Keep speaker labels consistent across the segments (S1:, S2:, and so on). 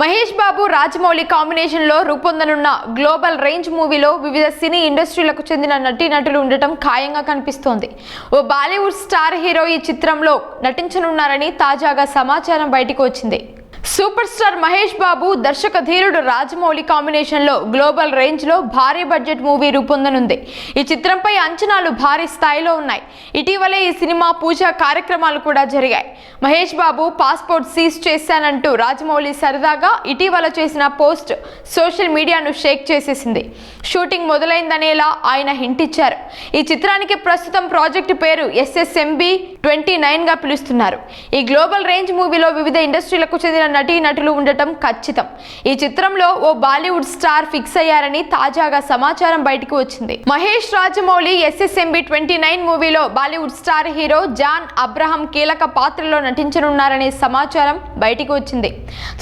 S1: మహేష్ బాబు రాజమౌళి కాంబినేషన్లో రూపొందనున్న global range మూవీలో వివిధ సినీ ఇండస్ట్రీలకు చెందిన నటీనటులు ఉండటం ఖాయంగా కనిపిస్తోంది. ఓ బాలీవుడ్ స్టార్ హీరో ఈ చిత్రంలో నటించనున్నారని తాజాగా సమాచారం బయటకు వచ్చింది. సూపర్ స్టార్ మహేష్ బాబు దర్శక ధీరుడు రాజమౌళి కాంబినేషన్లో గ్లోబల్ రేంజ్లో భారీ బడ్జెట్ మూవీ రూపొందనుంది. ఈ చిత్రంపై అంచనాలు భారీ స్థాయిలో ఉన్నాయి. ఇటీవలే ఈ సినిమా పూజా కార్యక్రమాలు కూడా జరిగాయి. మహేష్ బాబు పాస్పోర్ట్ సీజ్ చేశానంటూ రాజమౌళి సరదాగా ఇటీవల చేసిన పోస్ట్ సోషల్ మీడియాను షేక్ చేసేసింది. షూటింగ్ మొదలైందనేలా ఆయన హింటిచ్చారు. ఈ చిత్రానికి ప్రస్తుతం ప్రాజెక్టు పేరు ఎస్ఎస్ఎంబి ట్వంటీ నైన్గా పిలుస్తున్నారు. ఈ గ్లోబల్ రేంజ్ మూవీలో వివిధ ఇండస్ట్రీలకు చెందిన నటీ నటులు ఉండటం ఖచ్చితం. ఈ చిత్రంలో ఓ బాలీవుడ్ స్టార్ ఫిక్స్ అయ్యారని తాజాగా సమాచారం బయటకు వచ్చింది. Mahesh Rajamouli SSMB twenty nine మూవీలో Bollywood star hero John Abraham కీలక పాత్రలో నటించనున్నారనే సమాచారం బయటకు వచ్చింది.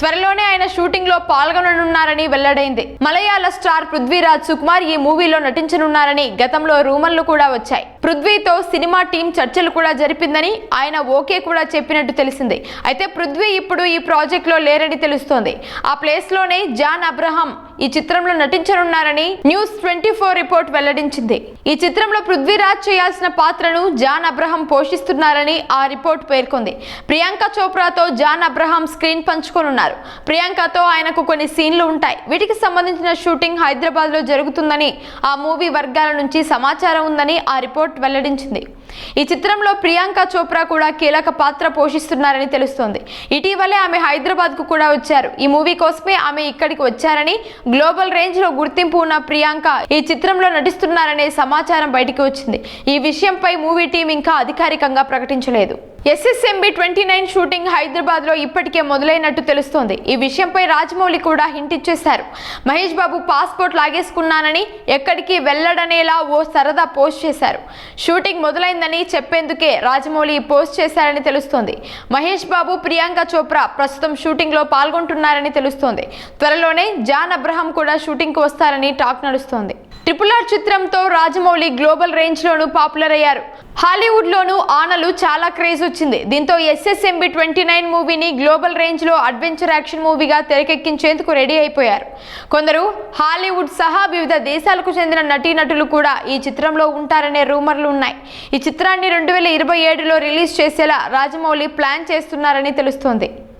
S1: త్వరలోనే ఆయన షూటింగ్లో పాల్గొననున్నారని వెల్లడైంది. మలయాళ స్టార్ పృథ్వీరాజ్ సుకుమార్ ఈ మూవీలో నటించనున్నారని గతంలో రూమర్లు కూడా వచ్చాయి. పృథ్వీతో సినిమా టీం చర్చలు కూడా జరిపింది. జరిగిందని ఆయన ఓకే కూడా చెప్పినట్టు తెలిసింది. అయితే పృథ్వీ ఇప్పుడు ఈ ప్రాజెక్ట్లో లేరని తెలుస్తోంది. ఆ ప్లేస్లోనే జాన్ అబ్రహం ఈ చిత్రంలో నటించనున్నారని న్యూస్ ట్వంటీ ఫోర్ రిపోర్ట్ వెల్లడించింది. ఈ చిత్రంలో పృథ్వీరాజ్ చేయాల్సిన పాత్రను జాన్ అబ్రహం పోషిస్తున్నారని ఆ రిపోర్ట్ పేర్కొంది. ప్రియాంక చోప్రాతో జాన్ అబ్రహం స్క్రీన్ పంచుకోనున్నారు. ప్రియాంకతో ఆయనకు కొన్ని సీన్లు ఉంటాయి. వీటికి సంబంధించిన షూటింగ్ హైదరాబాద్లో జరుగుతుందని ఆ మూవీ వర్గాల నుంచి సమాచారం ఉందని ఆ రిపోర్ట్ వెల్లడించింది. ఈ చిత్రంలో ప్రియాంక చోప్రా కూడా కీలక పాత్ర పోషిస్తున్నారని తెలుస్తోంది. ఇటీవలే ఆమె హైదరాబాద్కు కూడా వచ్చారు. ఈ మూవీ కోసమే ఆమె ఇక్కడికి వచ్చారని గ్లోబల్ రేంజ్లో గుర్తింపు ఉన్న ప్రియాంక ఈ చిత్రంలో నటిస్తున్నారనే సమాచారం బయటికి వచ్చింది. ఈ విషయంపై మూవీ టీం ఇంకా అధికారికంగా ప్రకటించలేదు. ఎస్ఎస్ఎంబి ట్వంటీ నైన్ షూటింగ్ హైదరాబాద్లో ఇప్పటికే మొదలైనట్టు తెలుస్తోంది. ఈ విషయంపై రాజమౌళి కూడా హింట్ ఇచ్చేశారు. మహేష్ బాబు పాస్పోర్ట్ లాగేసుకున్నానని ఎక్కడికి వెళ్ళడనేలా ఓ సరదా పోస్ట్ చేశారు. షూటింగ్ మొదలైందని చెప్పేందుకే రాజమౌళి పోస్ట్ చేశారని తెలుస్తోంది. మహేష్ బాబు ప్రియాంక చోప్రా ప్రస్తుతం షూటింగ్లో పాల్గొంటున్నారని తెలుస్తోంది. త్వరలోనే జాన్ అబ్రహం కూడా షూటింగ్కు వస్తారని టాక్ నడుస్తోంది. ట్రిపుల్ ఆర్ చిత్రంతో రాజమౌళి గ్లోబల్ రేంజ్ లోను పాపులర్ అయ్యారు. హాలీవుడ్ లోను ఆనలు చాలా క్రేజ్ వచ్చింది. దీంతో ఎస్ఎస్ఎంబి ట్వంటీ నైన్ మూవీని గ్లోబల్ రేంజ్లో అడ్వెంచర్ యాక్షన్ మూవీగా తెరకెక్కించేందుకు రెడీ అయిపోయారు. కొందరు హాలీవుడ్ సహా వివిధ దేశాలకు చెందిన నటీనటులు కూడా ఈ చిత్రంలో ఉంటారనే రూమర్లు ఉన్నాయి. ఈ చిత్రాన్ని రెండు వేల ఇరవై ఏడులో రిలీజ్ చేసేలా రాజమౌళి ప్లాన్ చేస్తున్నారని తెలుస్తోంది.